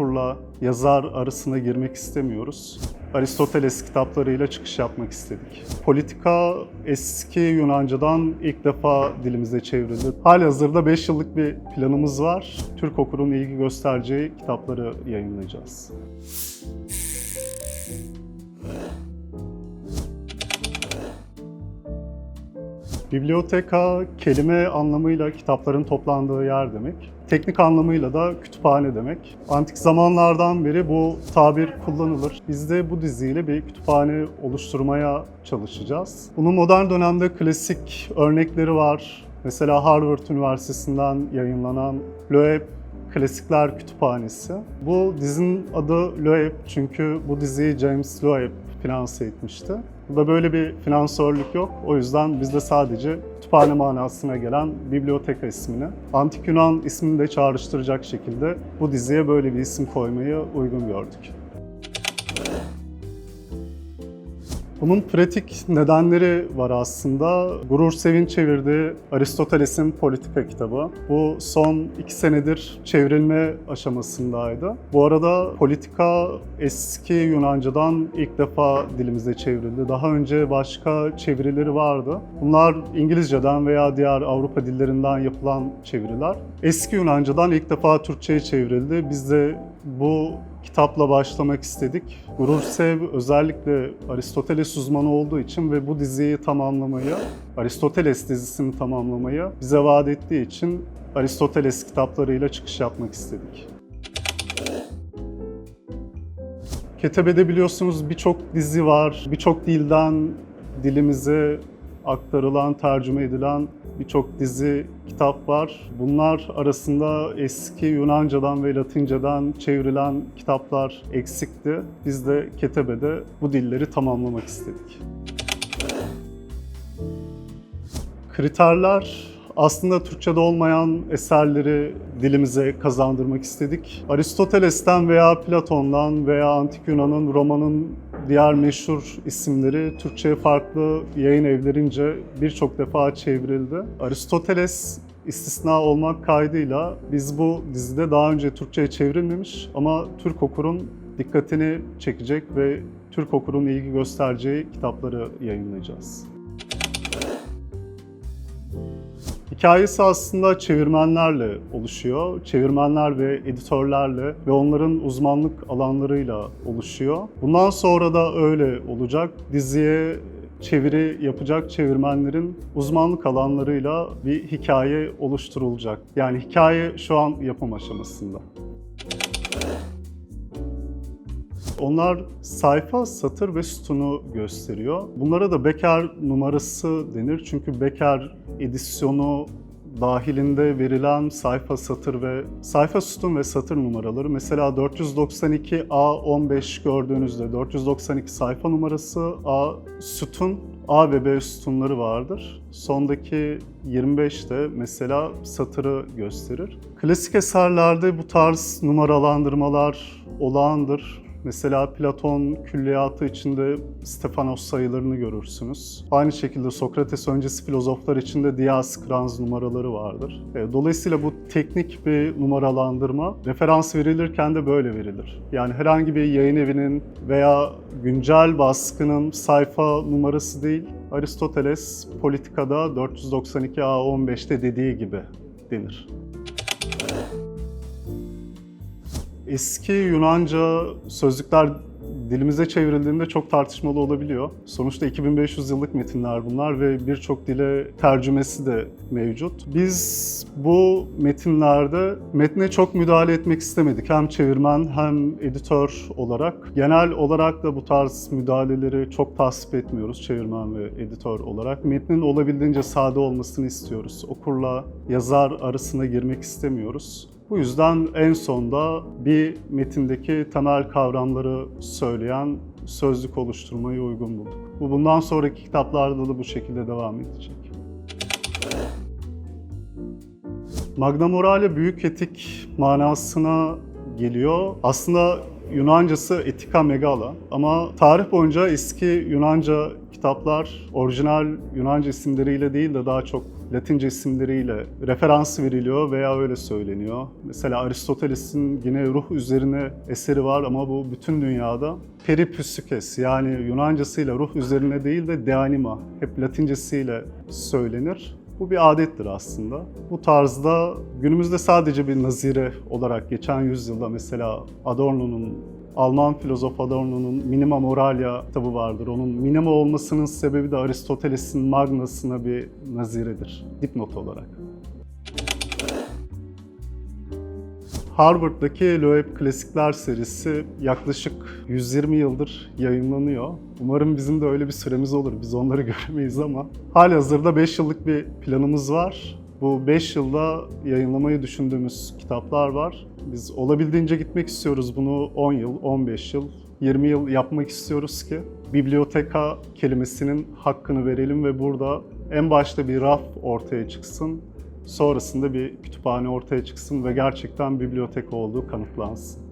okurla yazar arasına girmek istemiyoruz. Aristoteles kitaplarıyla çıkış yapmak istedik. Politika eski Yunanca'dan ilk defa dilimize çevrildi. Halihazırda 5 yıllık bir planımız var. Türk okurun ilgi göstereceği kitapları yayınlayacağız. Biblioteka kelime anlamıyla kitapların toplandığı yer demek. Teknik anlamıyla da kütüphane demek. Antik zamanlardan beri bu tabir kullanılır. Biz de bu diziyle bir kütüphane oluşturmaya çalışacağız. Bunun modern dönemde klasik örnekleri var. Mesela Harvard Üniversitesi'nden yayınlanan Loeb Klasikler Kütüphanesi. Bu dizinin adı Loeb çünkü bu diziyi James Loeb finanse etmişti. Burada böyle bir finansörlük yok. O yüzden biz de sadece kütüphane manasına gelen biblioteka ismini, Antik Yunan ismini de çağrıştıracak şekilde bu diziye böyle bir isim koymayı uygun gördük. Bunun pratik nedenleri var aslında. Gurur Sevin çevirdiği Aristoteles'in politika kitabı. Bu son iki senedir çevrilme aşamasındaydı. Bu arada politika eski Yunanca'dan ilk defa dilimize çevrildi. Daha önce başka çevirileri vardı. Bunlar İngilizceden veya diğer Avrupa dillerinden yapılan çeviriler. Eski Yunanca'dan ilk defa Türkçe'ye çevrildi. Biz de bu kitapla başlamak istedik. Gurur Sev özellikle Aristoteles uzmanı olduğu için ve bu diziyi tamamlamayı, Aristoteles dizisini tamamlamayı bize vaat ettiği için Aristoteles kitaplarıyla çıkış yapmak istedik. Ketebe'de biliyorsunuz birçok dizi var, birçok dilden dilimize aktarılan, tercüme edilen birçok dizi, kitap var. Bunlar arasında eski Yunanca'dan ve Latinceden çevrilen kitaplar eksikti. Biz de Ketebe'de bu dilleri tamamlamak istedik. Kriterler aslında Türkçe'de olmayan eserleri dilimize kazandırmak istedik. Aristoteles'ten veya Platon'dan veya Antik Yunan'ın, Roma'nın diğer meşhur isimleri Türkçe'ye farklı yayın evlerince birçok defa çevrildi. Aristoteles istisna olmak kaydıyla biz bu dizide daha önce Türkçe'ye çevrilmemiş ama Türk okurun dikkatini çekecek ve Türk okurun ilgi göstereceği kitapları yayınlayacağız. Hikayesi aslında çevirmenlerle oluşuyor. Çevirmenler ve editörlerle ve onların uzmanlık alanlarıyla oluşuyor. Bundan sonra da öyle olacak. Diziye çeviri yapacak çevirmenlerin uzmanlık alanlarıyla bir hikaye oluşturulacak. Yani hikaye şu an yapım aşamasında. Onlar sayfa, satır ve sütunu gösteriyor. Bunlara da Becker numarası denir. Çünkü Becker edisyonu dahilinde verilen sayfa, satır ve sayfa, sütun ve satır numaraları. Mesela 492 A15 gördüğünüzde 492 sayfa numarası A sütun A ve B sütunları vardır. Sondaki 25 de mesela satırı gösterir. Klasik eserlerde bu tarz numaralandırmalar olağandır. Mesela Platon külliyatı içinde Stefanos sayılarını görürsünüz. Aynı şekilde Sokrates öncesi filozoflar içinde Diaskranz numaraları vardır. E, Dolayısıyla bu teknik bir numaralandırma referans verilirken de böyle verilir. Yani herhangi bir yayın evinin veya güncel baskının sayfa numarası değil, Aristoteles politikada 492A15'te dediği gibi denir. Eski Yunanca sözlükler dilimize çevrildiğinde çok tartışmalı olabiliyor. Sonuçta 2500 yıllık metinler bunlar ve birçok dile tercümesi de mevcut. Biz bu metinlerde metne çok müdahale etmek istemedik. Hem çevirmen hem editör olarak. Genel olarak da bu tarz müdahaleleri çok tasvip etmiyoruz çevirmen ve editör olarak. Metnin olabildiğince sade olmasını istiyoruz. Okurla yazar arasına girmek istemiyoruz. Bu yüzden en sonda bir metindeki temel kavramları söyleyen sözlük oluşturmayı uygun bulduk. Bu bundan sonraki kitaplarda da bu şekilde devam edecek. Magna Morale büyük etik manasına geliyor. Aslında Yunancası Etika Megala ama tarih boyunca eski Yunanca kitaplar orijinal Yunanca isimleriyle değil de daha çok Latince isimleriyle referans veriliyor veya öyle söyleniyor. Mesela Aristoteles'in yine ruh üzerine eseri var ama bu bütün dünyada peripüsükes yani Yunancasıyla ruh üzerine değil de de anima hep Latincesiyle söylenir. Bu bir adettir aslında. Bu tarzda günümüzde sadece bir nazire olarak geçen yüzyılda mesela Adorno'nun Alman filozof Adorno'nun Minima Moralia kitabı vardır. Onun minima olmasının sebebi de Aristoteles'in Magnas'ına bir naziredir, dipnot olarak. Harvard'daki Loeb Klasikler serisi yaklaşık 120 yıldır yayınlanıyor. Umarım bizim de öyle bir süremiz olur. Biz onları göremeyiz ama halihazırda 5 yıllık bir planımız var. Bu 5 yılda yayınlamayı düşündüğümüz kitaplar var. Biz olabildiğince gitmek istiyoruz bunu 10 yıl, 15 yıl, 20 yıl yapmak istiyoruz ki biblioteka kelimesinin hakkını verelim ve burada en başta bir raf ortaya çıksın. Sonrasında bir kütüphane ortaya çıksın ve gerçekten biblioteka olduğu kanıtlansın.